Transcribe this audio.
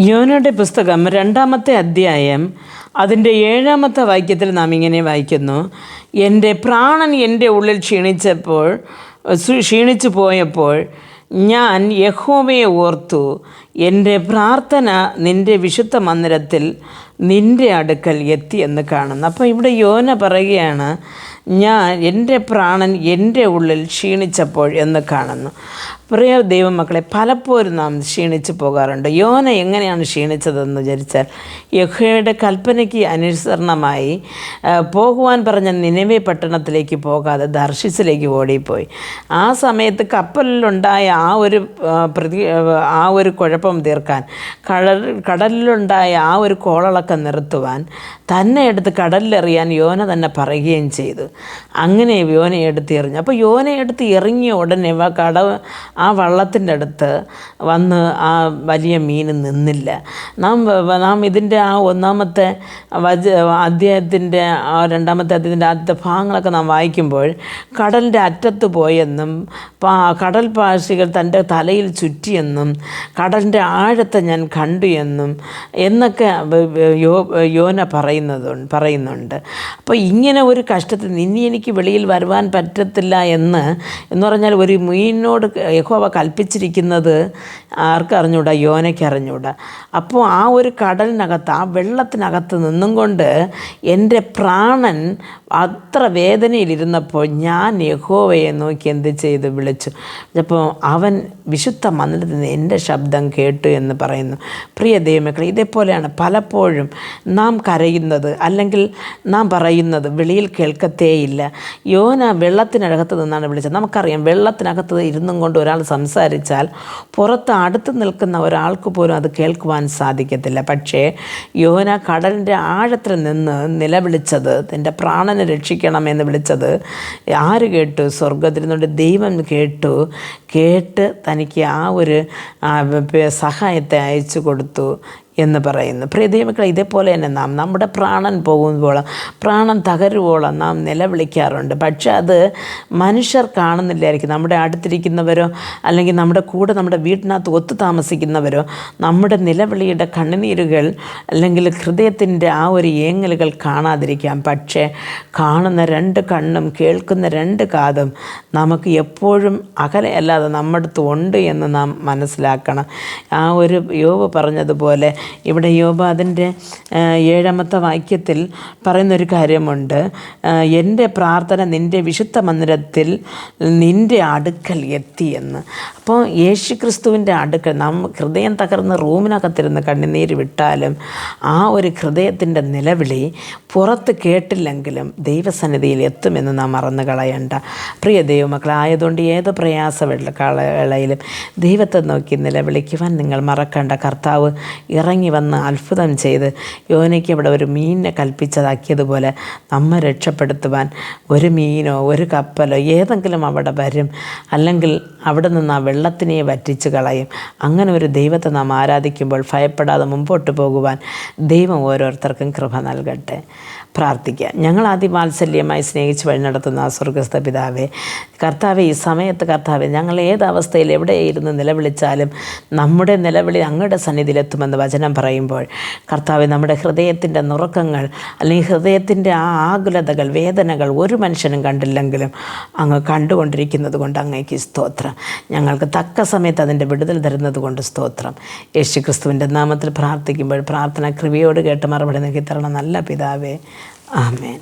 യോനയുടെ പുസ്തകം രണ്ടാമത്തെ അധ്യായം അതിന്റെ ഏഴാമത്തെ വാക്യത്തിൽ നാം ഇങ്ങനെ വായിക്കുന്നു എന്റെ പ്രാണൻ എന്റെ ഉള്ളിൽ ക്ഷീണിച്ചപ്പോൾ ക്ഷീണിച്ചു പോയപ്പോൾ ഞാൻ യഹോവയെ ഓർത്തു എന്റെ പ്രാർത്ഥന നിന്റെ വിശുദ്ധ മന്ദിരത്തിൽ നിന്റെ അടുക്കൽ എത്തി എന്ന് കാണുന്നു. അപ്പോൾ ഇവിടെ യോന പറയുകയാണ് ഞാൻ എന്റെ പ്രാണൻ എന്റെ ഉള്ളിൽ ക്ഷീണിച്ചപ്പോൾ എന്ന് കാണുന്നു. പ്രിയ ദൈവമക്കളെ പലപ്പോഴും നാം ക്ഷീണിച്ചു പോകാറുണ്ട്. യോന എങ്ങനെയാണ് ക്ഷീണിച്ചതെന്ന് വിചാരിച്ചാൽ യഹോയുടെ കൽപ്പനയ്ക്ക് അനുസരണമായി പോകുവാൻ പറഞ്ഞ നിലവെ പട്ടണത്തിലേക്ക് പോകാതെ ദർശിച്ചിലേക്ക് ഓടിപ്പോയി. ആ സമയത്ത് കപ്പലിലുണ്ടായ ആ ഒരു പ്രതി ആ ഒരു കുഴപ്പം തീർക്കാൻ കടൽ കടലിലുണ്ടായ ആ ഒരു കോളളക്കം നിർത്തുവാൻ തന്നെ എടുത്ത് കടലിലെറിയാൻ യോന തന്നെ പറയുകയും ചെയ്തു. അങ്ങനെ യോനയെ എടുത്ത് എറിഞ്ഞു. അപ്പോൾ യോനയെ എടുത്ത് എറിഞ്ഞ ഉടനെ കട ആ വള്ളത്തിന്റെ അടുത്ത് വന്ന് ആ വലിയ മീൻ നിന്നില്ല. നാം നാം ഇതിന്റെ ആ ഒന്നാമത്തെ വജ അധ്യായത്തിന്റെ ആ രണ്ടാമത്തെ അധ്യായത്തിന്റെ ആദ്യത്തെ ഭാഗങ്ങളൊക്കെ നാം വായിക്കുമ്പോൾ കടലിന്റെ അറ്റത്ത് പോയെന്നും കടൽ പാശികൾ തന്റെ തലയിൽ ചുറ്റിയെന്നും കടലിന്റെ ആഴത്തെ ഞാൻ കണ്ടു എന്നും എന്നൊക്കെ യോ യോന പറയുന്നതു പറയുന്നുണ്ട്. അപ്പോൾ ഇങ്ങനെ ഒരു കഷ്ടത്തിൽ ഇനി എനിക്ക് വെളിയിൽ വരുവാൻ പറ്റത്തില്ല എന്ന് എന്ന് പറഞ്ഞാൽ ഒരു മീനിനോട് യഹോവ കൽപ്പിച്ചിരിക്കുന്നത് ആർക്കറിഞ്ഞൂടാ? യോനയ്ക്കറിഞ്ഞൂടാ? അപ്പോൾ ആ ഒരു കടലിനകത്ത് ആ വെള്ളത്തിനകത്ത് നിന്നും കൊണ്ട് എന്റെ പ്രാണൻ അത്ര വേദനയിലിരുന്നപ്പോൾ ഞാൻ യഹോവയെ നോക്കി എന്ത് ചെയ്ത്? വിളിച്ചു. അപ്പോൾ അവൻ വിശുദ്ധ മന്ദിരത്തിൽ നിന്ന് എന്റെ ശബ്ദം കേട്ടു എന്ന് പറയുന്നു. പ്രിയ ദൈവമക്കളെ ഇതേപോലെയാണ് പലപ്പോഴും നാം കരയുന്നത് അല്ലെങ്കിൽ നാം പറയുന്നത് വെളിയിൽ കേൾക്കത്തേയില്ല. യോന വെള്ളത്തിനകത്ത് നിന്നാണ് വിളിച്ചത്. നമുക്കറിയാം വെള്ളത്തിനകത്ത് ഇരുന്നും കൊണ്ട് ഒരാൾ സംസാരിച്ചാൽ പുറത്ത് അടുത്ത് നിൽക്കുന്ന ഒരാൾക്ക് പോലും അത് കേൾക്കുവാൻ സാധിക്കത്തില്ല. പക്ഷേ യോന കടലിന്റെ ആഴത്തിൽ നിന്ന് നിലവിളിച്ചത് തന്റെ പ്രാണനെ രക്ഷിക്കണമെന്ന് വിളിച്ചത് ആര് കേട്ടു? സ്വർഗത്തിൽ നിന്നുകൊണ്ട് ദൈവം കേട്ടു. കേട്ട് തനിക്ക് ആ ഒരു സഹായത്തെ അയച്ചു കൊടുത്തു. എന്ന് പറയുന്നു. പ്രിയദേവികൾ ഇതേപോലെ തന്നെ നാം നമ്മുടെ പ്രാണൻ പോകുമ്പോളം പ്രാണൻ തകരുവോളം നാം നിലവിളിക്കാറുണ്ട്. പക്ഷെ അത് മനുഷ്യർ കാണുന്നില്ലായിരിക്കും. നമ്മുടെ അടുത്തിരിക്കുന്നവരോ അല്ലെങ്കിൽ നമ്മുടെ കൂടെ നമ്മുടെ വീട്ടിനകത്ത് ഒത്തു താമസിക്കുന്നവരോ നമ്മുടെ നിലവിളിയുടെ കണ്ണുനീരുകൾ അല്ലെങ്കിൽ ഹൃദയത്തിന്റെ ആ ഒരു ഏങ്ങലുകൾ കാണാതിരിക്കാം. പക്ഷേ കാണുന്ന രണ്ട് കണ്ണും കേൾക്കുന്ന രണ്ട് കാതും നമുക്ക് എപ്പോഴും അകലെ അല്ലാതെ നമ്മുടെ അടുത്ത് ഉണ്ട് എന്ന് നാം മനസ്സിലാക്കണം. ആ ഒരു യോവ് പറഞ്ഞതുപോലെ ഇവിടെ യോബ അതിന്റെ ഏഴാമത്തെ വാക്യത്തിൽ പറയുന്നൊരു കാര്യമുണ്ട്. എന്റെ പ്രാർത്ഥന നിന്റെ വിശുദ്ധ മന്ദിരത്തിൽ നിന്റെ അടുക്കൽ എത്തിയെന്ന് അപ്പോൾ യേശു ക്രിസ്തുവിന്റെ അടുക്കൽ നാം ഹൃദയം തകർന്ന് റൂമിനകത്തിരുന്ന് കണ്ണുനീര് വിട്ടാലും ആ ഒരു ഹൃദയത്തിന്റെ നിലവിളി പുറത്ത് കേട്ടില്ലെങ്കിലും ദൈവസന്നിധിയിൽ എത്തുമെന്ന് നാം മറന്നു കളയണ്ട. പ്രിയ ദൈവമക്കളെ ആയതുകൊണ്ട് ഏത് പ്രയാസ വേള- കാല- ദൈവത്തെ നോക്കി നിലവിളിക്കുവാൻ നിങ്ങൾ മറക്കണ്ട. കർത്താവ് ഇറങ്ങി വന്ന് അത്ഭുതം ചെയ്ത് യോനയ്ക്ക് അവിടെ ഒരു മീനിനെ കൽപ്പിച്ചതാക്കിയതുപോലെ നമ്മെ രക്ഷപ്പെടുത്തുവാൻ ഒരു മീനോ ഒരു കപ്പലോ ഏതെങ്കിലും അവിടെ വരും. അല്ലെങ്കിൽ അവിടെ നിന്ന് ആ വെള്ളത്തിനെ വറ്റിച്ച് കളയും. അങ്ങനെ ഒരു ദൈവത്തെ നാം ആരാധിക്കുമ്പോൾ ഭയപ്പെടാതെ മുമ്പോട്ട് പോകുവാൻ ദൈവം ഓരോരുത്തർക്കും കൃപ നൽകട്ടെ. പ്രാർത്ഥിക്കുക ഞങ്ങൾ അതിവാത്സല്യമായി സ്നേഹിച്ച് വഴി നടത്തുന്ന ആ സ്വർഗസ്ഥ പിതാവെ കർത്താവെ ഈ സമയത്ത് കർത്താവെ ഞങ്ങൾ ഏത് അവസ്ഥയിൽ എവിടെ ഇരുന്ന് നിലവിളിച്ചാലും നമ്മുടെ നിലവിളി അങ്ങയുടെ സന്നിധിയിലെത്തുമെന്ന് വചനം പറയുമ്പോൾ കർത്താവ് നമ്മുടെ ഹൃദയത്തിന്റെ നുറുക്കങ്ങൾ അല്ലെങ്കിൽ ഹൃദയത്തിന്റെ ആ ആകുലതകൾ വേദനകൾ ഒരു മനുഷ്യനും കണ്ടില്ലെങ്കിലും അങ്ങ് കണ്ടുകൊണ്ടിരിക്കുന്നത് കൊണ്ട് അങ്ങേക്ക് സ്തോത്രം. ഞങ്ങൾക്ക് തക്ക സമയത്ത് അതിന്റെ വിടുതൽ തരുന്നത് കൊണ്ട് സ്തോത്രം. യേശു ക്രിസ്തുവിന്റെ നാമത്തിൽ പ്രാർത്ഥിക്കുമ്പോൾ പ്രാർത്ഥന കൃപയോട് കേട്ട് മറുപടി നൽകി തരണം. നല്ല പിതാവേ ആമേൻ.